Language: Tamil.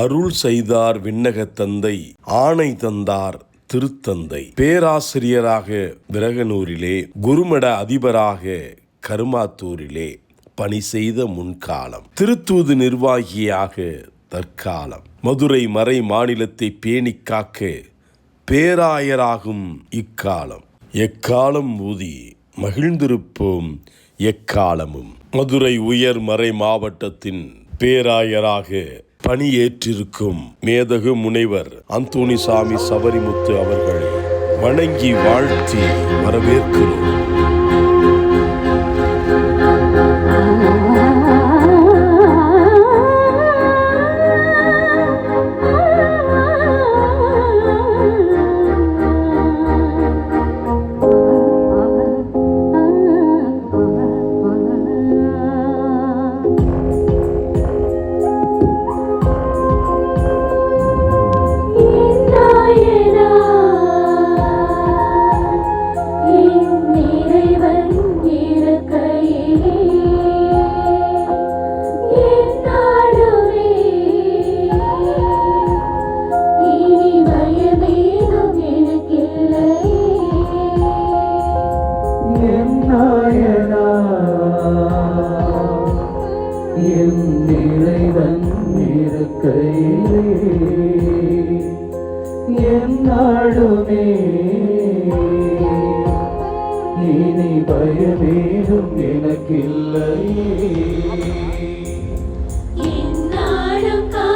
அருள் செய்தார் விண்ணக தந்தை ஆணை தந்தார் திருத்தந்தை. பேராசிரியராக விரகனூரிலே குருமட அதிபராக கருமாத்தூரிலே பணி செய்த முன்காலம். திருத்தூது நிர்வாகியாக தற்காலம். மதுரை மறை மாநிலத்தை பேணிக் காக்க பேராயராகும் இக்காலம். எக்காலம் ஊதி மகிழ்ந்திருப்போம் எக்காலமும். மதுரை உயர் மறை மாவட்டத்தின் பேராயராக பணியேற்றிருக்கும் மேதகு முனைவர் அந்தோணிசாமி சபரிமுத்து அவர்களை வணங்கி வாழ்த்தி வரவேற்கிறோம். என் இறைவன் இருக்கையிலே என் நாடுமே இனி பயமேதும் எனக்கில்லை. என்னாலும் கா